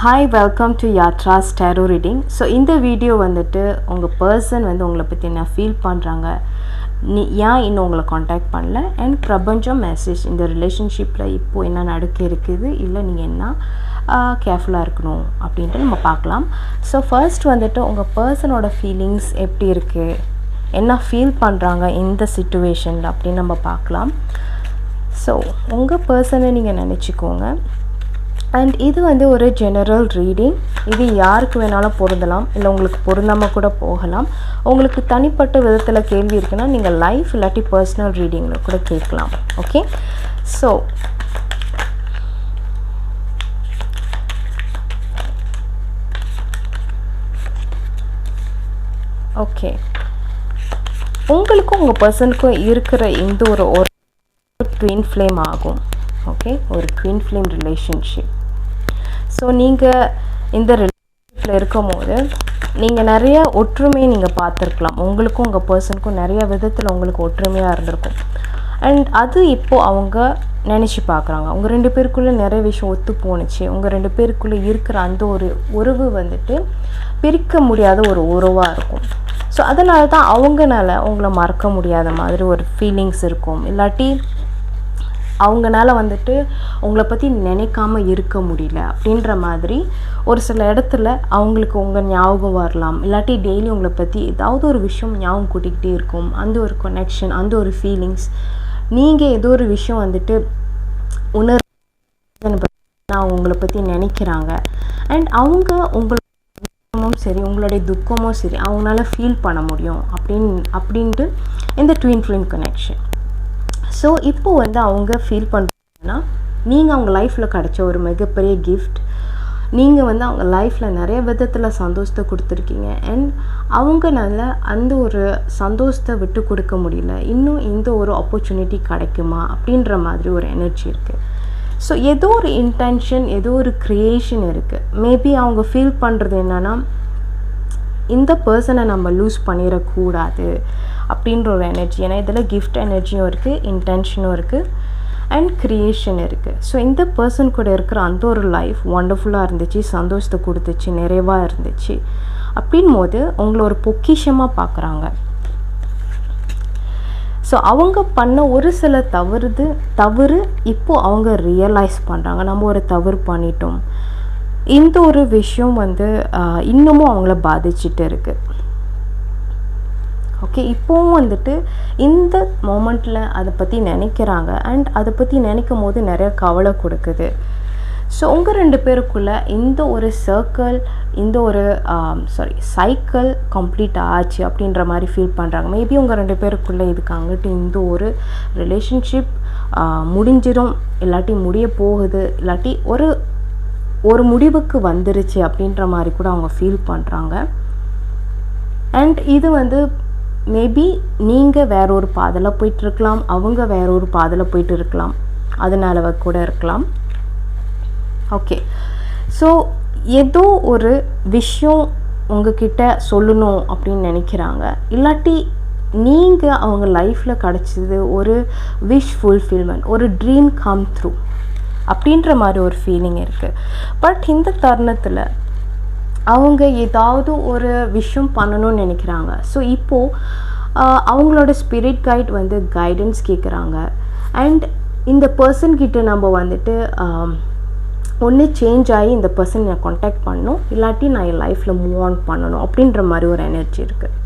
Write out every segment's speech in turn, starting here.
Hi welcome to Yatra ஸ்டேரோ reading so இந்த video வந்துட்டு உங்கள் பர்சன் வந்து உங்களை பற்றி என்ன ஃபீல் பண்ணுறாங்க நீ ஏன் இன்னும் உங்களை காண்டாக்ட் பண்ணல? அண்ட் பிரபஞ்சம் மெசேஜ் இந்த ரிலேஷன்ஷிப்பில் இப்போது என்ன நடக்க இருக்குது? இல்லை நீங்கள் என்ன கேர்ஃபுல்லாக இருக்கணும் அப்படின்ட்டு நம்ம பார்க்கலாம். ஸோ ஃபர்ஸ்ட் வந்துட்டு உங்கள் பர்சனோட ஃபீலிங்ஸ் எப்படி இருக்குது என்ன ஃபீல் பண்ணுறாங்க இந்த சுச்சுவேஷனில் அப்படின்னு நம்ம பார்க்கலாம். ஸோ உங்கள் பர்சனை நீங்கள் நினச்சிக்கோங்க. அண்ட் இது வந்து ஒரு ஜெனரல் ரீடிங் இது யாருக்கு வேணாலும் பொருந்தலாம். இல்லை உங்களுக்கு பொருந்தாமல் கூட போகலாம். உங்களுக்கு தனிப்பட்ட விதத்தில் கேள்வி இருக்குன்னா நீங்கள் லைஃப் இல்லாட்டி பர்சனல் ரீடிங்கில் கூட கேட்கலாம். ஓகே ஸோ ஓகே உங்களுக்கும் உங்கள் பர்சனுக்கும் இருக்கிற இந்த ஒரு ஒரு ட்வின் ஃப்ளேம் ஆகும். ஓகே ஒரு ட்வின் ஃப்ளேம் ரிலேஷன்ஷிப் ஸோ நீங்கள் இந்த ரிலேஷன்ஷிப்பில் இருக்கும் போது நீங்கள் நிறைய ஒற்றுமை நீங்கள் பார்த்துருக்கலாம். உங்களுக்கும் உங்கள் பர்சனுக்கும் நிறைய விதத்தில் உங்களுக்கு ஒற்றுமையாக இருந்திருக்கும். அண்ட் அது இப்போது அவங்க நினச்சி பார்க்குறாங்க. உங்கள் ரெண்டு பேருக்குள்ளே நிறைய விஷயம் ஒத்து போணுச்சு. உங்கள் ரெண்டு பேருக்குள்ளே இருக்கிற அந்த ஒரு உறவு வந்துட்டு பிரிக்க முடியாத ஒரு உறவாக இருக்கும். ஸோ அதனால தான் அவங்கனால உங்களை மறக்க முடியாத மாதிரி ஒரு ஃபீலிங்ஸ் இருக்கும். இல்லாட்டி அவங்கனால வந்துட்டு உங்களை பற்றி நினைக்காம இருக்க முடியல அப்படின்ற மாதிரி ஒரு சில இடத்துல அவங்களுக்கு உங்கள் ஞாபகம் வரலாம். இல்லாட்டி டெய்லி உங்களை பற்றி ஏதாவது ஒரு விஷயம் ஞாபகம் கூட்டிக்கிட்டே இருக்கும். அந்த ஒரு கனெக்ஷன் அந்த ஒரு ஃபீலிங்ஸ் நீங்கள் ஏதோ ஒரு விஷயம் வந்துட்டு உணர் நான் உங்களை பற்றி நினைக்கிறாங்க. அண்ட் அவங்க உங்களும் சரி உங்களுடைய துக்கமும் சரி அவங்களால ஃபீல் பண்ண முடியும். அப்படின் அப்படின்ட்டு இந்த ட்வின் ஃபிலிம் கனெக்ஷன் ஸோ இப்போ வந்து அவங்க ஃபீல் பண்ணுறாங்கன்னா நீங்கள் அவங்க லைஃப்பில் கிடச்ச ஒரு மிகப்பெரிய கிஃப்ட் நீங்கள் வந்து அவங்க லைஃப்பில் நிறைய விதத்தில் சந்தோஷத்தை கொடுத்துருக்கீங்க. அண்ட் அவங்கனால அந்த ஒரு சந்தோஷத்தை விட்டு கொடுக்க முடியல. இன்னும் இந்த ஒரு ஆப்பர்ச்சுனிட்டி கிடைக்குமா? அப்படின்ற மாதிரி ஒரு எனர்ஜி இருக்குது ஸோ ஏதோ ஒரு இன்டென்ஷன் ஏதோ ஒரு க்ரியேஷன் இருக்குது மேபி அவங்க ஃபீல் பண்ணுறது என்னென்னா இந்த பர்சனை நம்ம லூஸ் பண்ணிடக்கூடாது. அப்படின்ற ஒரு எனர்ஜி ஏன்னா இதில் கிஃப்ட் எனர்ஜியும் இருக்குது இன்டென்ஷனும் இருக்குது அண்ட் க்ரியேஷன் இருக்குது ஸோ இந்த பர்சன் கூட இருக்கிற அந்த ஒரு லைஃப் ஒண்டர்ஃபுல்லாக இருந்துச்சு சந்தோஷத்தை கொடுத்துச்சு நிறைவாக இருந்துச்சு. அப்படின் போது உங்களை ஒரு பொக்கிஷமாக பார்க்குறாங்க. ஸோ அவங்க பண்ண ஒரு சில தவறுது தவறு இப்போது அவங்க ரியலைஸ் பண்ணுறாங்க நம்ம ஒரு தவறு பண்ணிட்டோம். இந்த ஒரு விஷயம் வந்து இன்னமும் அவங்கள பாதிச்சுட்டு இருக்குது ஓகே இப்போவும் வந்துட்டு இந்த மோமெண்ட்டில் அதை பற்றி நினைக்கிறாங்க அண்ட் அதை பற்றி நினைக்கும் போது நிறைய கவலை கொடுக்குது. ஸோ உங்கள் ரெண்டு பேருக்குள்ளே இந்த ஒரு சர்க்கிள் இந்த ஒரு சாரி சைக்கிள் கம்ப்ளீட் ஆச்சு அப்படின்ற மாதிரி ஃபீல் பண்ணுறாங்க மேபி உங்கள் ரெண்டு பேருக்குள்ளே இதுக்கு அங்கிட்டு இந்த ஒரு ரிலேஷன்ஷிப் முடிஞ்சிடும் இல்லாட்டி முடிய போகுது இல்லாட்டி ஒரு ஒரு முடிவுக்கு வந்துருச்சு அப்படின்ற மாதிரி கூட அவங்க ஃபீல் பண்ணுறாங்க அண்ட் இது வந்து மேபி நீங்கள் வேற ஒரு பாதையில் போயிட்டுருக்கலாம் அவங்க வேற ஒரு பாதையில் போயிட்டு இருக்கலாம் அதனால கூட இருக்கலாம். ஓகே ஸோ ஏதோ ஒரு விஷயம் உங்ககிட்ட சொல்லணும் அப்படின்னு நினைக்கிறாங்க. இல்லாட்டி நீங்கள் அவங்க லைஃப்பில் கிடச்சது ஒரு விஷ் ஃபுல்ஃபில்மெண்ட் ஒரு ட்ரீம் கம் த்ரூ அப்படின்ற மாதிரி ஒரு ஃபீலிங் இருக்குது பட் இந்த தருணத்தில் அவங்க ஏதாவது ஒரு விஷயம் பண்ணணும்னு நினைக்கிறாங்க. ஸோ இப்போது அவங்களோட ஸ்பிரிட் கைட் வந்து கைடன்ஸ் கேட்குறாங்க அண்ட் இந்த பர்சன்கிட்ட நம்ம வந்துட்டு ஒன்று சேஞ்ச் ஆகி இந்த பர்சன் நான் காண்டாக்ட் பண்ணணும். இல்லாட்டி நான் என் லைஃப்பில் மூவ் ஆன் பண்ணணும் அப்படின்ற மாதிரி ஒரு எனர்ஜி இருக்குது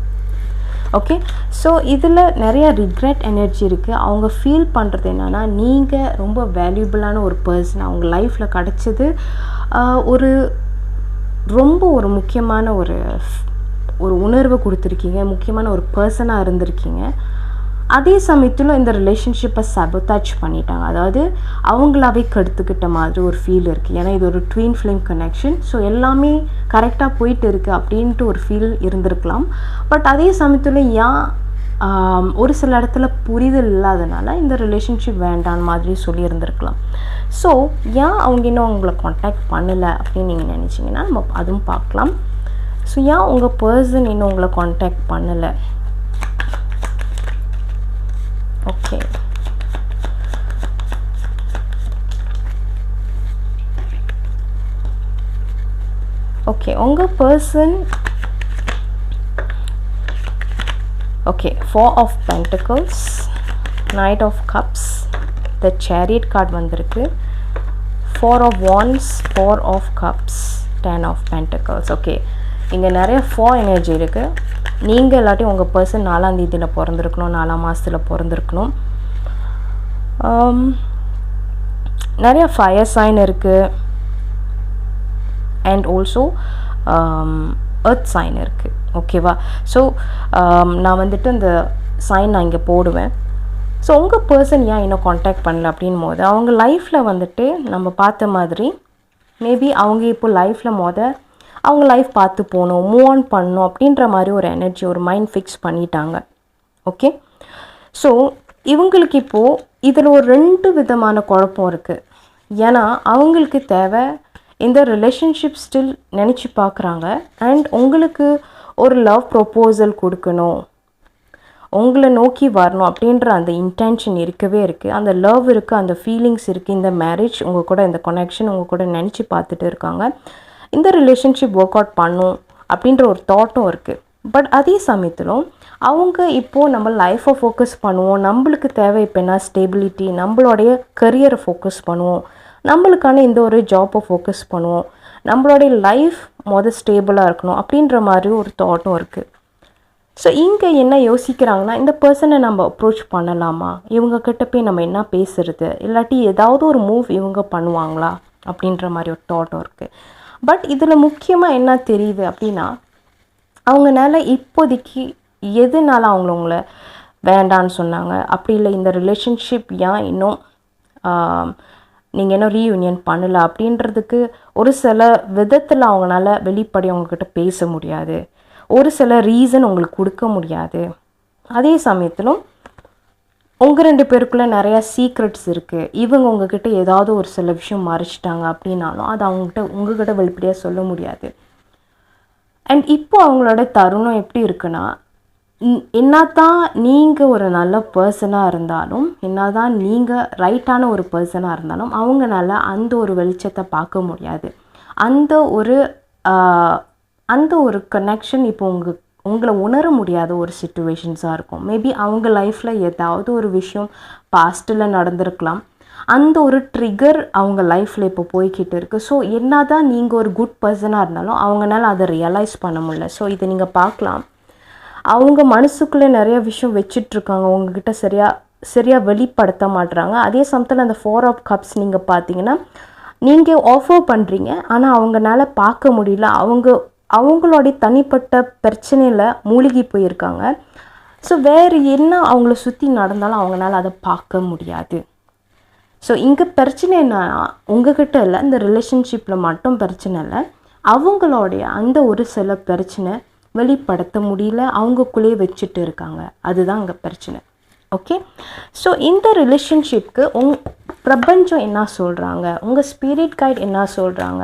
ஓகே ஸோ இதில் நிறைய ரிக்ரெட் எனர்ஜி இருக்குது அவங்க ஃபீல் பண்ணுறது என்னென்னா நீங்கள் ரொம்ப வேல்யூபிளான ஒரு பர்சன் அவங்க லைஃப்பில் கிடச்சது ஒரு ரொம்ப ஒரு முக்கியமான ஒரு ஒரு உணர்வை கொடுத்துருக்கீங்க முக்கியமான ஒரு பர்சனாக இருந்திருக்கீங்க. அதே சமயத்தில் இந்த ரிலேஷன்ஷிப்பை சபத்தாச் பண்ணிட்டாங்க. அதாவது அவங்களாவே கெடுத்துக்கிட்ட மாதிரி ஒரு ஃபீல் இருக்குது ஏன்னா இது ஒரு ட்வீன் ஃபிலிம் கனெக்ஷன் ஸோ எல்லாமே கரெக்டாக போயிட்டு இருக்குது அப்படின்ட்டு ஒரு ஃபீல் இருந்திருக்கலாம். பட் அதே சமயத்தில் ஏன் ஒரு சில இடத்துல புரிதல் இல்லாதனால இந்த ரிலேஷன்ஷிப் வேண்டான் மாதிரி சொல்லியிருந்திருக்கலாம். ஸோ ஏன் அவங்க இன்னும் உங்களை காண்டாக்ட் பண்ணலை அப்படின்னு நீங்கள் நினச்சிங்கன்னா நம்ம அதுவும் பார்க்கலாம். ஸோ ஏன் உங்கள் பர்சன் இன்னும் உங்களை காண்டாக்ட் பண்ணலை? ஓகே ஓகே உங்கள் person okay four of pentacles knight of cups the chariot card வந்திருக்கு four of wands four of cups ten of pentacles okay இங்கே நிறைய ஃபோர் எனர்ஜி இருக்குது நீங்கள் இல்லாட்டி உங்கள் பர்சன் நாலாம் தேதியில் பிறந்திருக்கணும் நாலாம் மாதத்தில் பிறந்திருக்கணும். Um, நிறைய ஃபயர் சைன் இருக்குது அண்ட் ஆல்சோ எர்த் சைன் இருக்குது ஓகேவா ஸோ um, நான் வந்துட்டு அந்த சைன் நான் இங்கே போடுவேன். ஸோ உங்கள் பர்சன் ஏன் இன்னும் காண்டாக்ட் பண்ணல அப்படின் போது அவங்க லைஃப்பில் வந்துட்டு நம்ம பார்த்த மாதிரி மேபி அவங்க இப்போ லைஃப்பில் மொத அவங்க லைஃப் பார்த்து போகணும் மூவ் ஆன் பண்ணணும் அப்படின்ற மாதிரி ஒரு எனர்ஜி ஒரு மைண்ட் ஃபிக்ஸ் பண்ணிட்டாங்க. ஓகே ஸோ இவங்களுக்கு இப்போது இதில் ஒரு ரெண்டு விதமான குழப்பம் இருக்குது ஏன்னா அவங்களுக்கு தேவை இந்த ரிலேஷன்ஷிப் ஸ்டில் நினச்சி பார்க்குறாங்க. அண்ட் உங்களுக்கு ஒரு லவ் ப்ரொப்போசல் கொடுக்கணும். உங்களை நோக்கி வரணும் அப்படின்ற அந்த இன்டென்ஷன் இருக்கவே இருக்குது அந்த லவ் இருக்குது அந்த ஃபீலிங்ஸ் இருக்குது இந்த மேரேஜ் உங்கள் கூட இந்த கனெக்ஷன் உங்கள் கூட நினச்சி பார்த்துட்டு இருக்காங்க. இந்த ரிலேஷன்ஷிப் ஒர்க் அவுட் பண்ணும் அப்படின்ற ஒரு தாட்டும் இருக்குது பட் அதே சமயத்திலும் அவங்க இப்போது நம்ம லைஃப்பை ஃபோக்கஸ் பண்ணுவோம். நம்மளுக்கு தேவை இப்போ என்ன? ஸ்டேபிலிட்டி நம்மளுடைய கரியரை ஃபோக்கஸ் பண்ணுவோம். நம்மளுக்கான இந்த ஒரு ஜாப்பை ஃபோக்கஸ் பண்ணுவோம். நம்மளுடைய லைஃப் மொதல் ஸ்டேபிளாக இருக்கணும் அப்படின்ற மாதிரி ஒரு தாட்டும் இருக்குது ஸோ இங்கே என்ன யோசிக்கிறாங்கன்னா இந்த பர்சனை நம்ம அப்ரோச் பண்ணலாமா? இவங்க கிட்ட போய் நம்ம என்ன பேசுறது? இல்லாட்டி ஏதாவது ஒரு மூவ் இவங்க பண்ணுவாங்களா? அப்படின்ற மாதிரி ஒரு தாட்டும் இருக்குது பட் இதில் முக்கியமாக என்ன தெரியுது அப்படின்னா அவங்கனால இப்போதைக்கு எதுனால அவங்கள உங்களை வேண்டான்னு சொன்னாங்க? அப்படி இல்லை இந்த ரிலேஷன்ஷிப் ஏன் இன்னும் நீங்கள் இன்னும் ரீயூனியன் பண்ணலை? அப்படின்றதுக்கு ஒரு சில விதத்தில் அவங்களால வெளிப்படை அவங்கக்கிட்ட பேச முடியாது. ஒரு சில ரீசன் உங்களுக்கு கொடுக்க முடியாது. அதே சமயத்திலும் உங்கள் ரெண்டு பேருக்குள்ளே நிறையா சீக்ரெட்ஸ் இருக்குது இவங்க உங்ககிட்ட ஏதாவது ஒரு சில விஷயம் மறைச்சிட்டாங்க அப்படின்னாலும் அது அவங்ககிட்ட உங்ககிட்ட வெளிப்படையாக சொல்ல முடியாது. அண்ட் இப்போ அவங்களோட தருணம் எப்படி இருக்குன்னா என்னதான் நீங்கள் ஒரு நல்ல பர்சனாக இருந்தாலும் என்னதான் நீங்கள் ரைட்டான ஒரு பர்சனாக இருந்தாலும் அவங்களால அந்த ஒரு வெளிச்சத்தை பார்க்க முடியாது. அந்த ஒரு அந்த ஒரு கனெக்ஷன் இப்போ உங்கள் உங்களை உணர முடியாத ஒரு சுச்சுவேஷன்ஸாக இருக்கும். மேபி அவங்க லைஃப்பில் ஏதாவது ஒரு விஷயம் பாஸ்ட்டில் நடந்திருக்கலாம். அந்த ஒரு ட்ரிகர் அவங்க லைஃப்பில் இப்போ போய்கிட்டு இருக்குது ஸோ என்ன தான் நீங்கள் ஒரு குட் பர்சனாக இருந்தாலும் அவங்களால அதை ரியலைஸ் பண்ண முடியல. ஸோ இதை நீங்கள் பார்க்கலாம். அவங்க மனசுக்குள்ளே நிறைய விஷயம் வச்சிட்ருக்காங்க. உங்ககிட்ட சரியாக சரியாக வெளிப்படுத்த மாட்டுறாங்க அதே சமயத்தில் அந்த ஃபோர் ஆஃப் கப்ஸ் நீங்கள் பார்த்தீங்கன்னா நீங்கள் ஆஃபர் பண்ணுறீங்க ஆனால் அவங்கனால பார்க்க முடியல. அவங்க அவங்களுடைய தனிப்பட்ட பிரச்சனையில் மூழ்கி போயிருக்காங்க. ஸோ வேறு என்ன அவங்கள சுற்றி நடந்தாலும் அவங்களால அதை பார்க்க முடியாது. ஸோ இங்கே பிரச்சனை என்ன? உங்ககிட்ட இல்லை. இந்த ரிலேஷன்ஷிப்பில் மட்டும் பிரச்சனை இல்லை. அவங்களுடைய அந்த ஒரு சில பிரச்சனை வெளிப்படுத்த முடியல அவங்கக்குள்ளேயே வச்சுட்டு இருக்காங்க. அதுதான் அங்கே பிரச்சனை. ஓகே ஸோ இந்த ரிலேஷன்ஷிப்க்கு உங் பிரபஞ்சம் என்ன சொல்கிறாங்க உங்கள் ஸ்பிரிட் கைட் என்ன சொல்கிறாங்க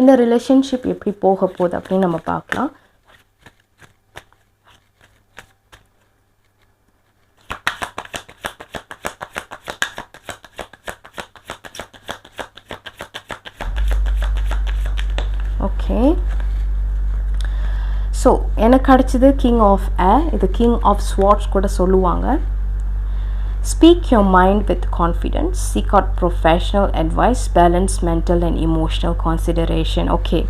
இந்த ரிலேஷன்ஷிப் எப்படி போக போகுது அப்படின்னு நம்ம பார்க்கலாம் ஓகே ஸோ எனக்கு கிடச்சிது கிங் ஆஃப் ஏ இது கிங் ஆஃப் ஸ்வாட்ஸ் கூட சொல்லுவாங்க. Speak your mind with confidence seek out professional advice balance mental and emotional consideration okay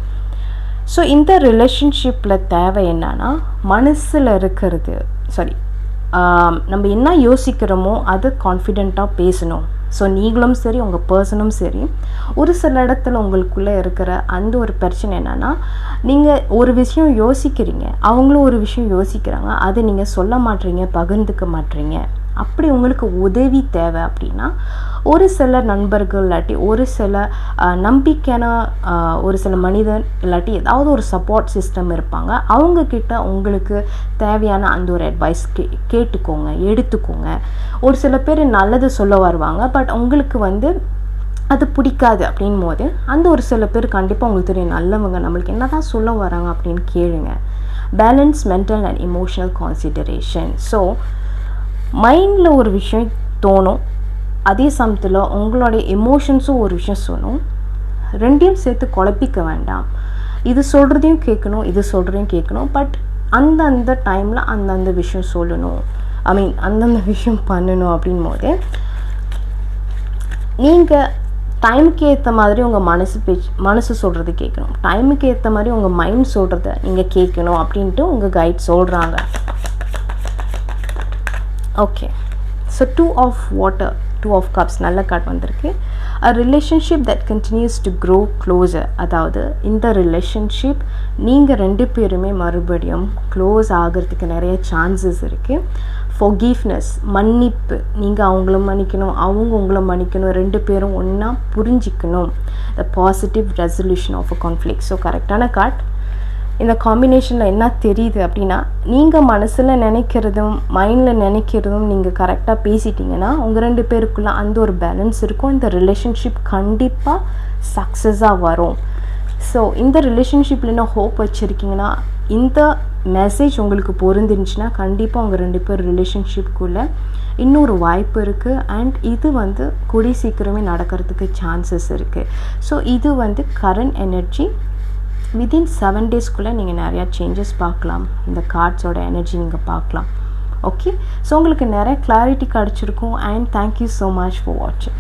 so இந்த ரிலேஷன்ஷிப்பில் தேவை என்னன்னா மனசில் இருக்கிறது. சாரி நம்ம என்ன யோசிக்கிறோமோ அது கான்ஃபிடெண்ட்டாக பேசணும். ஸோ நீங்களும் சரி உங்கள் பர்சனும் சரி ஒரு சில இடத்துல உங்களுக்குள்ளே இருக்கிற அந்த ஒரு பிரச்சனை என்னென்னா நீங்கள் ஒரு விஷயம் யோசிக்கிறீங்க அவங்களும் ஒரு விஷயம் யோசிக்கிறாங்க அதை நீங்கள் சொல்ல மாட்டீங்க பகிர்ந்துக்க மாட்டீங்க அப்படி உங்களுக்கு உதவி தேவை அப்படின்னா ஒரு சில நண்பர்கள் இல்லாட்டி ஒரு சில நம்பிக்கையான ஒரு சில மனிதன் இல்லாட்டி ஏதாவது ஒரு சப்போர்ட் சிஸ்டம் இருப்பாங்க. அவங்கக்கிட்ட உங்களுக்கு தேவையான அந்த ஒரு அட்வைஸ் கே கேட்டுக்கோங்க எடுத்துக்கோங்க. ஒரு சில பேர் நல்லது சொல்ல வருவாங்க பட் உங்களுக்கு வந்து அது பிடிக்காது அப்படின் போது அந்த ஒரு சில பேர் கண்டிப்பாக உங்களுக்கு தெரியும் நல்லவங்க நம்மளுக்கு என்ன தான் சொல்ல வராங்க அப்படின்னு கேளுங்க. Balance mental and emotional consideration so மைண்டில் ஒரு விஷயம் தோணும் அதே சமயத்தில் உங்களுடைய எமோஷன்ஸும் ஒரு விஷயம் சொல்லும் ரெண்டையும் சேர்த்து குழப்பிக்க வேண்டாம். இது சொல்கிறதையும் கேட்கணும் இது சொல்கிறதையும் கேட்கணும் பட் அந்தந்த டைமில் அந்தந்த விஷயம் சொல்லணும். ஐ மீன் அந்தந்த விஷயம் பண்ணணும் அப்படின் போது நீங்கள் டைமுக்கு ஏற்ற மாதிரி உங்கள் மனசு பேச்சு மனசு சொல்கிறது கேட்கணும். டைமுக்கு ஏற்ற மாதிரி உங்கள் மைண்ட் சொல்கிறத நீங்கள் கேட்கணும் அப்படின்ட்டு உங்கள் கைட் சொல்கிறாங்க okay so two of water two of cups நல்ல கார்டு வந்திருக்கு. A relationship that continues to grow closer அதாவது இந்த ரிலேஷன்ஷிப் நீங்கள் ரெண்டு பேருமே மறுபடியும் க்ளோஸ் ஆகிறதுக்கு நிறைய சான்சஸ் இருக்குது ஃபொகீஃப்னஸ் மன்னிப்பு நீங்கள் அவங்கள மன்னிக்கணும் அவங்க உங்களை மன்னிக்கணும் ரெண்டு பேரும் ஒன்றா புரிஞ்சிக்கணும். The positive resolution of a conflict so கரெக்டான கார்ட் இந்த காம்பினேஷனில் என்ன தெரியுது அப்படின்னா நீங்கள் மனசில் நினைக்கிறதும் மைண்டில் நினைக்கிறதும் நீங்கள் கரெக்டாக பேசிட்டீங்கன்னா உங்கள் ரெண்டு பேருக்குள்ளே அந்த ஒரு பேலன்ஸ் இருக்கும். இந்த ரிலேஷன்ஷிப் கண்டிப்பாக சக்ஸஸாக வரும். ஸோ இந்த ரிலேஷன்ஷிப்பில் என்ன ஹோப் வச்சுருக்கீங்கன்னா இந்த மெசேஜ் உங்களுக்கு பொருந்துருந்துச்சுன்னா கண்டிப்பாக உங்கள் ரெண்டு பேர் ரிலேஷன்ஷிப்குள்ளே இன்னொரு வாய்ப்பு இருக்குது அண்ட் இது வந்து கூடி சீக்கிரமே நடக்கிறதுக்கு சான்சஸ் இருக்குது ஸோ இது வந்து கரண்ட் எனர்ஜி வித்தின் செவன் டேஸ்க்குள்ளே நீங்கள் நிறையா சேஞ்சஸ் பார்க்கலாம். இந்த கார்ட்ஸோட எனர்ஜி நீங்கள் பார்க்கலாம். ஓகே ஸோ உங்களுக்கு நிறைய கிளாரிட்டி கிடச்சிருக்கும். And thank you so much for வாட்சிங்